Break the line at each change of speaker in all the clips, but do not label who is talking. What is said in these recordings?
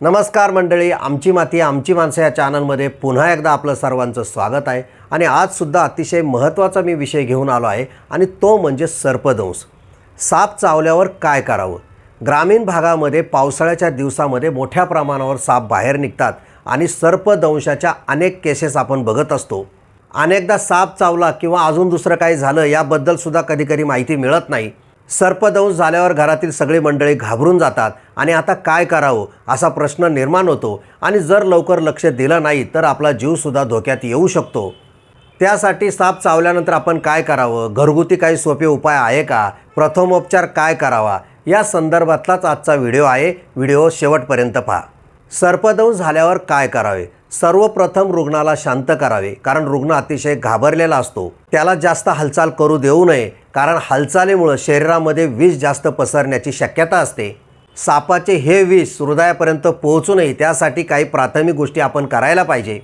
नमस्कार मंडळी आमची माती आमची माणसं या चॅनलमध्ये पुन्हा एकदा आपलं सर्वांचं स्वागत आहे. आणि आजसुद्धा अतिशय महत्त्वाचा मी विषय घेऊन आलो आहे आणि तो म्हणजे सर्पदंश. साप चावल्यावर काय करावं? ग्रामीण भागामध्ये पावसाळ्याच्या दिवसामध्ये मोठ्या प्रमाणावर साप बाहेर निघतात आणि सर्पदंशाच्या अनेक केसेस आपण बघत असतो. अनेकदा साप चावला किंवा अजून दुसरं काही झालं याबद्दलसुद्धा कधीकधी माहिती मिळत नाही. सर्पदंश झाल्यावर घरातील सगळी मंडळी घाबरून जातात. आणि आता काय करावं असा प्रश्न निर्माण होतो. आणि जर लवकर लक्ष दिलं नाही तर आपला जीवसुद्धा धोक्यात येऊ शकतो. त्यासाठी साप चावल्यानंतर आपण काय करावं? घरगुती काही सोपे उपाय आहे का? प्रथमोपचार काय करावा? या संदर्भातलाच आजचा व्हिडिओ आहे. व्हिडिओ शेवटपर्यंत पहा. सर्पदंश झाल्यावर काय करावे? सर्वप्रथम रुग्णाला शांत करावे. कारण रुग्ण अतिशय घाबरलेला असतो. त्याला जास्त हालचाल करू देऊ नये. कारण हालचालीमुळं शरीरामध्ये विष जास्त पसरण्याची शक्यता असते. सापाचे हे विष हृदयापर्यंत पोहोचू नये त्यासाठी काही प्राथमिक गोष्टी आपण करायला पाहिजे.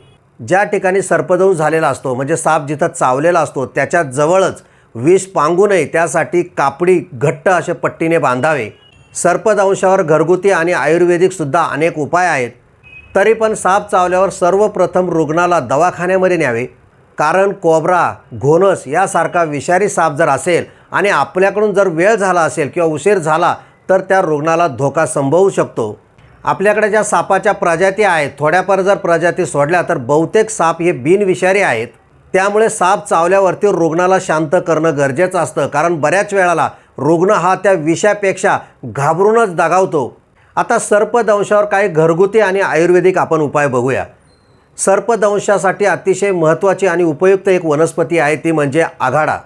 ज्या ठिकाणी सर्पदंश झालेला असतो म्हणजे साप जिथं चावलेला असतो त्याच्या जवळच विष पांगू नये त्यासाठी कापडी घट्ट असे पट्टीने बांधावे. सर्पदंशावर घरगुती आणि आयुर्वेदिकसुद्धा अनेक उपाय आहेत. तरी पण साप चावल्यावर सर्वप्रथम रुग्णाला दवाखान्यामध्ये न्यावे. कारण कोबरा घोनस यासारखा विषारी साप जर असेल आणि आपल्याकडून जर वेळ झाला असेल किंवा उशीर झाला तर त्या रुग्णाला धोका संभवू शकतो. आपल्याकडे ज्या सापाच्या प्रजाती आहेत थोड्याफार जर प्रजाती सोडल्या तर बहुतेक साप हे बिनविषारी आहेत. त्यामुळे साप चावल्यावरती रुग्णाला शांत करणं गरजेचं असतं कारण बऱ्याच वेळाला रुग्ण हा त्या विषापेक्षा घाबरूनच दगावतो. आता सर्पदंशावर काही घरगुती आणि आयुर्वेदिक आपण उपाय बघूया. सर्पदंशासाठी अतिशय महत्त्वाची आणि उपयुक्त एक वनस्पती आहे ती म्हणजे आघाडा.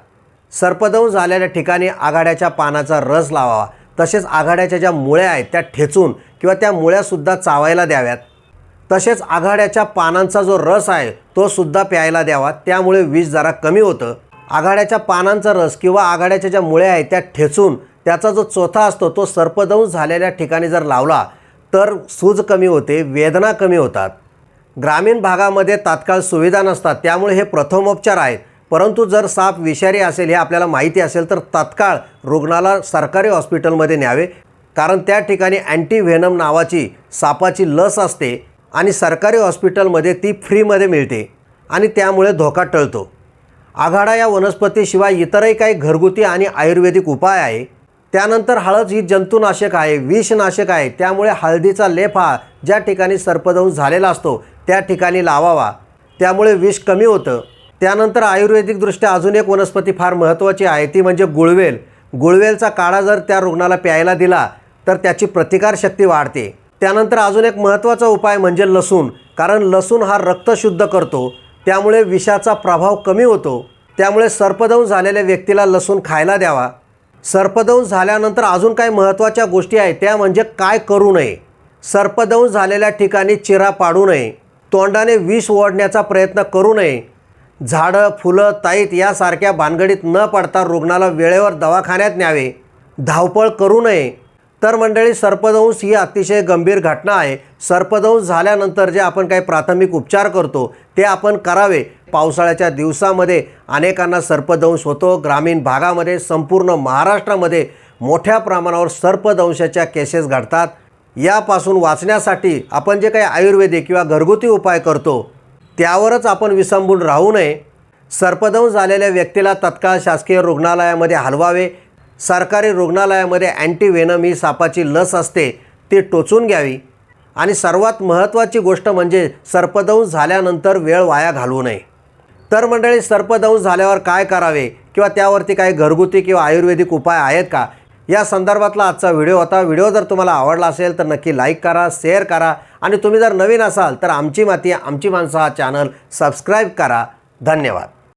सर्पदंश झालेल्या ठिकाणी आघाड्याच्या पानाचा रस लावावा. तसेच आघाड्याच्या ज्या मुळ्या आहेत त्या ठेचून किंवा त्या मुळ्यासुद्धा चावायला द्याव्यात. तसेच आघाड्याच्या पानांचा जो रस आहे तो सुद्धा प्यायला द्यावा. त्यामुळे विष जरा कमी होतं. आघाड्याच्या पानांचा रस किंवा आघाड्याच्या ज्या मुळ्या आहेत त्या ठेचून त्याचा जो चोथा असतो तो सर्पदंश झालेल्या ठिकाणी जर लावला तर सूज कमी होते वेदना कमी होतात. ग्रामीण भागामध्ये तात्काळ सुविधा नसतात त्यामुळे हे प्रथमोपचार आहेत. परंतु जर साप विषारी असेल हे आपल्याला माहिती असेल तर तात्काळ रुग्णाला सरकारी हॉस्पिटलमध्ये न्यावे. कारण त्या ठिकाणी अँटीव्हेनम नावाची सापाची लस असते आणि सरकारी हॉस्पिटलमध्ये ती फ्रीमध्ये मिळते आणि त्यामुळे धोका टळतो. आघाडा या वनस्पतीशिवाय इतरही काही घरगुती आणि आयुर्वेदिक उपाय आहे. त्यानंतर हळद ही जंतुनाशक आहे विषनाशक आहे. त्यामुळे हळदीचा लेप हा ज्या ठिकाणी सर्पदंश झालेला असतो त्या ठिकाणी लावावा. त्यामुळे विष कमी होतं. त्यानंतर आयुर्वेदिकदृष्ट्या अजून एक वनस्पती फार महत्त्वाची आहे ती म्हणजे गुळवेल. गुळवेलचा काढा जर त्या रुग्णाला प्यायला दिला तर त्याची प्रतिकारशक्ती वाढते. त्यानंतर अजून एक महत्त्वाचा उपाय म्हणजे लसूण कारण लसूण हा रक्त शुद्ध करतो. त्यामुळे विषाचा प्रभाव कमी होतो. त्यामुळे सर्पदंश झालेल्या व्यक्तीला लसूण खायला द्यावा. सर्पदंश झाल्यानंतर अजून काही महत्त्वाच्या गोष्टी आहेत. त्या म्हणजे काय करू नये. सर्पदंश झालेल्या ठिकाणी चिरा पाडू नये. तोंडाने विष ओढण्याचा प्रयत्न करू नये. झाडं फुलं ताईत यासारख्या भानगडीत न पडता रुग्णाला वेळेवर दवाखान्यात न्यावे. धावपळ करू नये. तर मंडळी सर्पदंश ही अतिशय गंभीर घटना आहे. सर्पदंश झाल्यानंतर जे आपण काही प्राथमिक उपचार करतो ते आपण करावे. पावसाळ्याच्या दिवसामध्ये अनेकांना सर्पदंश होतो. ग्रामीण भागामध्ये संपूर्ण महाराष्ट्रामध्ये मोठ्या प्रमाणावर सर्पदंशाच्या केसेस घडतात. यापासून वाचण्यासाठी आपण जे काही आयुर्वेदिक किंवा घरगुती उपाय करतो त्यावरच आपण विसंबून राहू नये. सर्पदंश झालेल्या व्यक्तीला तत्काळ शासकीय रुग्णालयामध्ये हलवावे. सरकारी रुग्णालयामध्ये अँटीव्हेनम ही सापाची लस असते ती टोचून घ्यावी. आणि सर्वात महत्त्वाची गोष्ट म्हणजे सर्पदंश झाल्यानंतर वेळ वाया घालवू नये. तर मंडळी सर्पदंश झाल्यावर काय करावे किंवा त्यावरती काही घरगुती किंवा आयुर्वेदिक उपाय आहेत का? या संदर्भातला आजचा व्हिडिओ होता. व्हिडिओ जर तुम्हाला आवडला असेल तर नक्की लाईक करा शेअर करा आणि तुम्ही जर नवीन असाल तर आमची माती आमची माणसं हा चॅनल सबस्क्राईब करा. धन्यवाद.